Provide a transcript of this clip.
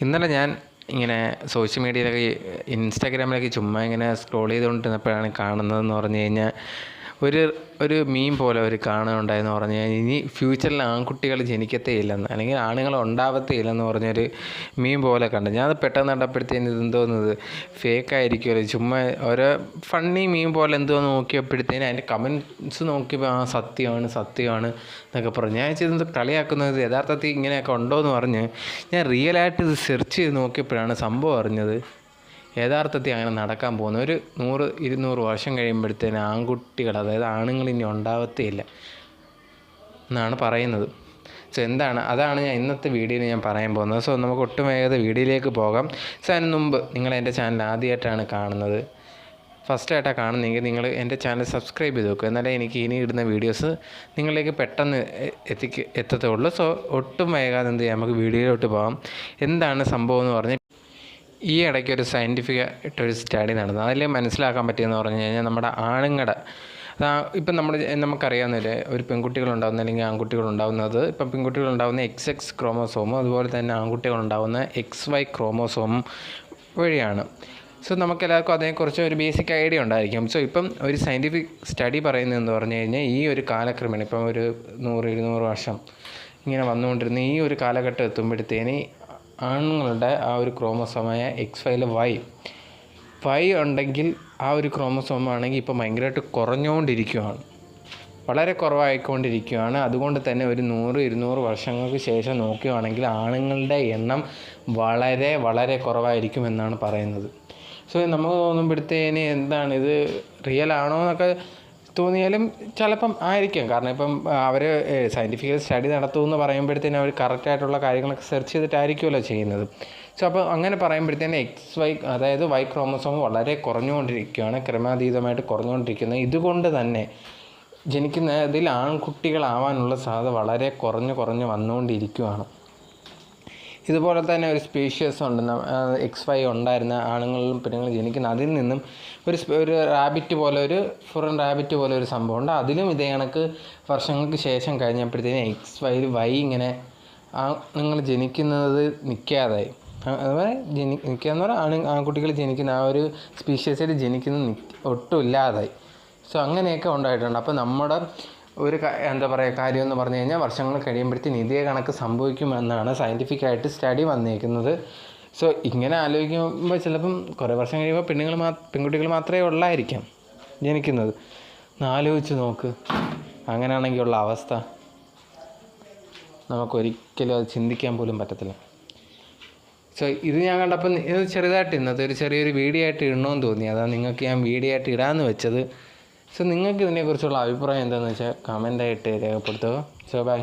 ഇന്നലെ ഞാൻ ഇങ്ങനെ സോഷ്യൽ മീഡിയയിലൊക്കെ ഇൻസ്റ്റാഗ്രാമിലൊക്കെ ചുമ്മാ ഇങ്ങനെ സ്ക്രോൾ ചെയ്തുകൊണ്ടിരുന്നപ്പോഴാണ് കാണുന്നതെന്ന് പറഞ്ഞു കഴിഞ്ഞാൽ ഒരു ഒരു മീൻ പോലെ അവർ കാണുന്നുണ്ടായെന്ന് പറഞ്ഞു കഴിഞ്ഞാൽ ഇനി ഫ്യൂച്ചറിൽ ആൺകുട്ടികൾ ജനിക്കത്തേ ഇല്ലെന്ന് അല്ലെങ്കിൽ ആണുങ്ങൾ ഉണ്ടാവത്തേ ഇല്ലെന്ന് പറഞ്ഞൊരു മീൻ പോലെ കണ്ടു. ഞാനത് പെട്ടെന്ന് കണ്ടപ്പോഴത്തേന് ഇതെന്തോന്നത് ഫേക്കായിരിക്കുമല്ലോ ചുമ്മാ ഓരോ ഫണ്ണി മീൻ പോലെ എന്തോ നോക്കിയപ്പോഴത്തേന് അതിന്റെ കമൻസ് നോക്കിയപ്പോൾ ആ സത്യമാണ് സത്യമാണ് എന്നൊക്കെ പറഞ്ഞു. ഞാൻ ചെയ്തത് കളിയാക്കുന്നത് യഥാർത്ഥത്തിൽ ഇങ്ങനെയൊക്കെ ഉണ്ടോ എന്ന് പറഞ്ഞ് ഞാൻ റിയലായിട്ട് ഇത് സെർച്ച് ചെയ്ത് നോക്കിയപ്പോഴാണ് സംഭവം അറിഞ്ഞത്. യഥാർത്ഥത്തിൽ അങ്ങനെ നടക്കാൻ പോകുന്ന. ഒരു നൂറ് ഇരുന്നൂറ് വർഷം കഴിയുമ്പോഴത്തേന് ആൺകുട്ടികൾ അതായത് ആണുങ്ങൾ ഇനി ഉണ്ടാവത്തേയില്ല എന്നാണ് പറയുന്നത്. സോ എന്താണ്? അതാണ് ഞാൻ ഇന്നത്തെ വീഡിയോയിൽ ഞാൻ പറയാൻ പോകുന്നത്. സോ നമുക്ക് ഒട്ടും വേഗത വീഡിയോയിലേക്ക് പോകാം. സോ അതിന് മുമ്പ് നിങ്ങൾ എന്റെ ചാനൽ ആദ്യമായിട്ടാണ് കാണുന്നത്. ഫസ്റ്റായിട്ടാണ് കാണുന്നതെങ്കിൽ നിങ്ങൾ എന്റെ ചാനൽ സബ്സ്ക്രൈബ് ചെയ്ത് വെക്കുക. എന്നാലേ എനിക്ക് ഇനി ഇടുന്ന വീഡിയോസ് നിങ്ങളിലേക്ക് പെട്ടെന്ന് എത്തിക്ക് എത്തത്തുള്ളൂ. സോ ഒട്ടും വൈകാതെ എന്ത് ചെയ്യാം? നമുക്ക് വീഡിയോയിലോട്ട് പോകാം. എന്താണ് സംഭവം എന്ന് പറഞ്ഞാൽ ഈ ഇടയ്ക്ക് ഒരു സയന്റിഫിക് ആയിട്ടൊരു സ്റ്റഡി നടന്നു. അതിൽ മനസ്സിലാക്കാൻ പറ്റിയെന്ന് പറഞ്ഞു കഴിഞ്ഞാൽ നമ്മുടെ ആണുങ്ങളുടെ ഇപ്പം നമ്മൾ നമുക്കറിയാവുന്നതിൽ ഒരു പെൺകുട്ടികളുണ്ടാകുന്ന അല്ലെങ്കിൽ ആൺകുട്ടികളുണ്ടാകുന്നത് ഇപ്പം പെൺകുട്ടികളുണ്ടാകുന്ന എക്സ് എക്സ് ക്രോമോസോമും അതുപോലെ തന്നെ ആൺകുട്ടികളുണ്ടാകുന്ന എക്സ് വൈ ക്രോമോസോമും വഴിയാണ്. സോ നമുക്കെല്ലാവർക്കും അതിനെക്കുറിച്ച് ഒരു ബേസിക് ഐഡിയ ഉണ്ടായിരിക്കും. സോ ഇപ്പം ഒരു സയന്റിഫിക് സ്റ്റഡി പറയുന്നതെന്ന് പറഞ്ഞു കഴിഞ്ഞാൽ ഈ ഒരു കാലക്രമേണ ഇപ്പം ഒരു നൂറ് ഇരുന്നൂറ് വർഷം ഇങ്ങനെ വന്നുകൊണ്ടിരുന്ന ഈ ഒരു കാലഘട്ടം എത്തുമ്പോഴത്തേന് ആണുങ്ങളുടെ ആ ഒരു ക്രോമസോമായ എക്സ് ഫൈൽ വൈ വൈ ഉണ്ടെങ്കിൽ ആ ഒരു ക്രോമസോം ആണെങ്കിൽ ഇപ്പോൾ ഭയങ്കരമായിട്ട് കുറഞ്ഞുകൊണ്ടിരിക്കുകയാണ് വളരെ കുറവായിക്കൊണ്ടിരിക്കുകയാണ് അതുകൊണ്ട് തന്നെ ഒരു നൂറ് ഇരുന്നൂറ് വർഷങ്ങൾക്ക് ശേഷം നോക്കുകയാണെങ്കിൽ ആണുങ്ങളുടെ എണ്ണം വളരെ വളരെ കുറവായിരിക്കും എന്നാണ് പറയുന്നത്. സോ നമുക്ക് തോന്നുമ്പോഴത്തേന് എന്താണ്? ഇത് റിയൽ ആണോ എന്നൊക്കെ തോന്നിയാലും ചിലപ്പം ആയിരിക്കും. കാരണം ഇപ്പം അവർ സയന്റിഫിക്കൽ സ്റ്റഡി നടത്തുമെന്ന് പറയുമ്പോഴത്തേനും അവർ കറക്റ്റായിട്ടുള്ള കാര്യങ്ങളൊക്കെ സെർച്ച് ചെയ്തിട്ടായിരിക്കുമല്ലോ ചെയ്യുന്നത്. സോ അപ്പോൾ അങ്ങനെ പറയുമ്പോഴത്തേനും എക്സ് വൈ അതായത് വൈ ക്രോമസോം വളരെ കുറഞ്ഞുകൊണ്ടിരിക്കുകയാണ്. ക്രമാതീതമായിട്ട് കുറഞ്ഞുകൊണ്ടിരിക്കുന്നത്. ഇതുകൊണ്ട് തന്നെ ജനിക്കുന്നതിൽ ആൺകുട്ടികളാവാനുള്ള സാധ്യത വളരെ കുറഞ്ഞ് കുറഞ്ഞ് വന്നുകൊണ്ടിരിക്കുകയാണ്. ഇതുപോലെ തന്നെ ഒരു സ്പീഷ്യസ് ഉണ്ട്. എക്സ് വൈ ഉണ്ടായിരുന്ന ആണുങ്ങളിലും പെണ്ണുങ്ങളും ജനിക്കുന്ന അതിൽ നിന്നും ഒരു ഒരു റാബിറ്റ് പോലെ ഒരു ഫുറൻ റാബിറ്റ് പോലെ ഒരു സംഭവം ഉണ്ട്. അതിലും ഇതേ കണക്ക് വർഷങ്ങൾക്ക് ശേഷം കഴിഞ്ഞപ്പോഴത്തേനും എക്സ് വൈ വൈ ഇങ്ങനെ ആണുങ്ങൾ ജനിക്കുന്നത് നിൽക്കാതായി അതുപോലെ ജനി നിൽക്കുക എന്ന് പറഞ്ഞാൽ ആണ് ആൺകുട്ടികൾ ജനിക്കുന്ന ആ ഒരു സ്പീഷ്യസിൽ ജനിക്കുന്നത് ഒട്ടും ഇല്ലാതായി. സോ അങ്ങനെയൊക്കെ ഉണ്ടായിട്ടുണ്ട്. അപ്പോൾ നമ്മുടെ ഒരു എന്താ പറയുക കാര്യം എന്ന് പറഞ്ഞു കഴിഞ്ഞാൽ വർഷങ്ങൾ കഴിയുമ്പോഴത്തേന് ഇതേ കണക്ക് സംഭവിക്കുമെന്നാണ് സയന്റിഫിക്കായിട്ട് സ്റ്റഡി വന്നിരിക്കുന്നത് സോ ഇങ്ങനെ ആലോചിക്കുമ്പോൾ ചിലപ്പം കുറേ വർഷം കഴിയുമ്പോൾ പെണ്ണുങ്ങൾ മാ പെൺകുട്ടികൾ മാത്രമേ ഉള്ളായിരിക്കാം ജനിക്കുന്നത്. ആലോചിച്ച് നോക്ക്. അങ്ങനെയാണെങ്കിൽ ഉള്ള അവസ്ഥ. നമുക്കൊരിക്കലും അത് ചിന്തിക്കാൻ പോലും പറ്റത്തില്ല. സോ ഇത് ഞാൻ കണ്ടപ്പോൾ ഇത് ചെറുതായിട്ട് ഇന്നത്തെ ഒരു ചെറിയൊരു വീഡിയോ ആയിട്ട് ഇടണമെന്ന് തോന്നി. അതാണ് നിങ്ങൾക്ക് ഞാൻ വീഡിയോ ആയിട്ട് ഇടാമെന്ന് വെച്ചത്. സോ നിങ്ങൾക്ക് ഇതിനെക്കുറിച്ചുള്ള അഭിപ്രായം എന്താണെന്ന് വെച്ചാൽ കമന്റായിട്ട് രേഖപ്പെടുത്തുക. So by